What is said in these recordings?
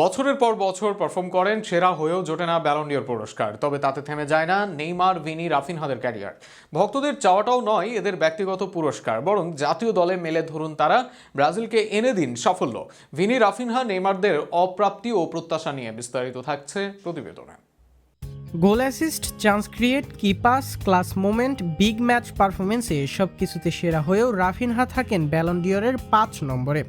বছরের পর বছর পারফর্ম করেন, সেরা হয়েও জোটে না ব্যালন্ডিয়র পুরস্কার। তবে তাতে থেমে যায় না নেইমার, ভিনি, রাফিনহাদের ক্যারিয়ার। ভক্তদের চাওয়াটাও নয়, এদের ব্যক্তিগত পুরস্কার। বরং জাতীয় দলে মেলে ধরুন তারা, ব্রাজিলকে এনে দিন সাফল্য। ভিনি, রাফিনহা, নেইমারদের অপ্রাপ্তি ও প্রত্যাশা নিয়ে বিস্তারিত থাকছে প্রতিবেদনে। গোল অ্যাসিস্ট চান্স ক্রিয়েট কি pass class moment big match পারফরমেন্সে সব কিছুতে সেরা হয়েও রাফিনহা থাকেন ব্যালন্ডিয়রের পাঁচ নম্বরে।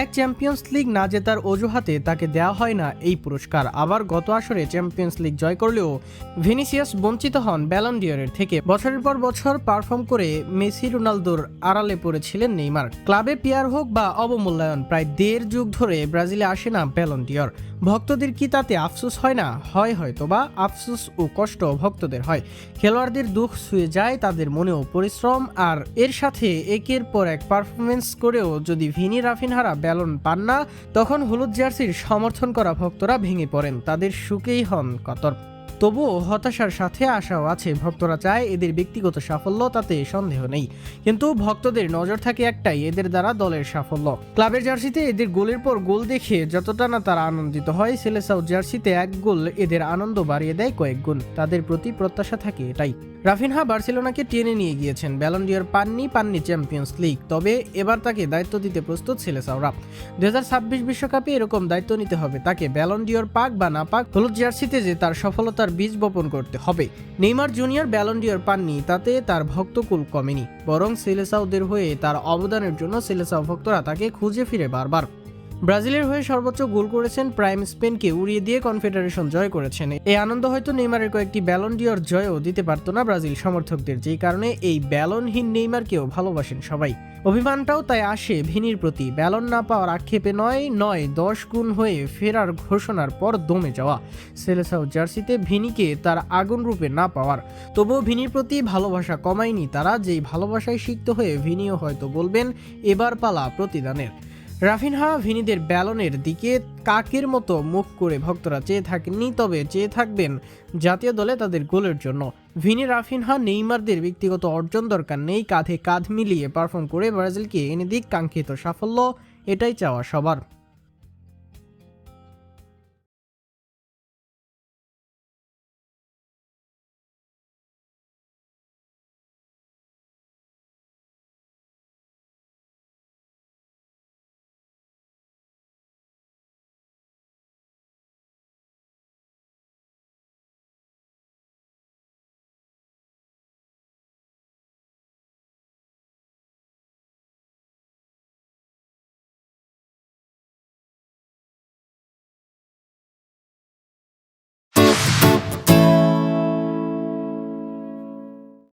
এক চ্যাম্পিয়ন্স লিগ না জেতার অজুহাতে তাকে দেওয়া হয় না এই পুরস্কার। আবার গত আসরে চ্যাম্পিয়ন্স লিগ জয় করলেও ভিনিসিয়াস বঞ্চিত হন ব্যালন্ডিয়রের থেকে। বছরের পর বছর পারফর্ম করে মেসি, রোনালদোর আড়ালে পড়েছিলেন নেইমার। ক্লাবে পিয়ার হোক বা অবমূল্যায়ন, প্রায় দেড় যুগ ধরে ব্রাজিলে আসে না ব্যালন্ডিয়র। ভক্তদের কি তাতে আফসোস হয় না? হয় হয়তো বা আফসোস ও কষ্ট ভক্তদের হয়। খেলোয়াড়দের দুঃখ ছুঁয়ে যায় তাদের মনেও পরিশ্রম আর এর সাথে একের পর এক পারফরমেন্স করেও যদি ভিনি রাফিনহারা ব্যালন পান না, তখন হলুদ জার্সির সমর্থন করা ভক্তরা ভেঙে পড়েন। তাদের সুখেই হন কতর তবুও হতাশার সাথে আশাও আছে। ভক্তরা চায় এদের ব্যক্তিগত সাফল্য, তাতে সন্দেহ নেই। কিন্তু ভক্তদের নজর থাকে একটাই, এদের দ্বারা দলের সাফল্য। ক্লাবের জার্সিতে এদের গোলের পর গোল দেখে যতটা না তারা আনন্দিত হয়, সেলেসাও জার্সিতে এক গোল এদের আনন্দ বাড়িয়ে দেয় কয়েক গুণ। তাদের প্রতি প্রত্যাশা থাকে এটাই। রাফিনহা বার্সেলোনাকে টেনে নিয়ে গিয়েছেন। ব্যালন্ডিয়ার পাননি পাননি চ্যাম্পিয়ন্স লিগ তবে এবার তাকে দায়িত্ব দিতে প্রস্তুত সেলেসাওরা। দু হাজার ছাব্বিশ বিশ্বকাপে এরকম দায়িত্ব নিতে হবে তাকে। ব্যালন্ডিয়র পাক বা না পাক, হলুদ জার্সিতে যে তার সফলতার বীজ বপন করতে হবে। নেইমার জুনিয়র ব্যালন্ডিয়র পাননি, তাতে তার ভক্তকুল কমেনি। বরং সেলেসাওদের হয়ে তার অবদানের জন্য সেলেসাও ভক্তরা তাকে খুঁজে ফিরে বারবার। ব্রাজিলের হয়ে সর্বোচ্চ গোল করেছেন প্রাইম স্পেনকে উড়িয়ে দিয়ে কনফেডারেশন জয় করেছেন। এই আনন্দ হয়তো নেইমারের কয়েকটি ব্যালন্ডিয়র জয়ও দিতে পারত না ব্রাজিল সমর্থকদের, যেই কারণে এই ব্যালনহীন নেইমারকেও ভালোবাসেন সবাই। অভিমানটাও তাই আসে ভিনির প্রতি। ব্যালন না পাওয়ার আক্ষেপে নয় নয়, দশ গুণ হয়ে ফেরার ঘোষণার পর দমে যাওয়া। সেলেসাও জার্সিতে ভিনিকে তার আগুন রূপে না পাওয়ার। তবুও ভিনির প্রতি ভালোবাসা কমায়নি তারা, যেই ভালোবাসায় সিক্ত হয়ে ভিনিও হয়তো বলবেন, এবার পালা প্রতিদানের। রাফিনহা ভিনিদের ব্যালনের দিকে কাকের মতো মুখ করে ভক্তরা চেয়ে থাকেননি, তবে চেয়ে থাকবেন জাতীয় দলে তাদের গোলের জন্য। ভিনি, রাফিনহা, নেইমারদের ব্যক্তিগত অর্জন দরকার নেই, কাঁধে কাঁধ মিলিয়ে পারফর্ম করে ব্রাজিলকে এনে দিক কাঙ্ক্ষিত সাফল্য, এটাই চাওয়া সবার।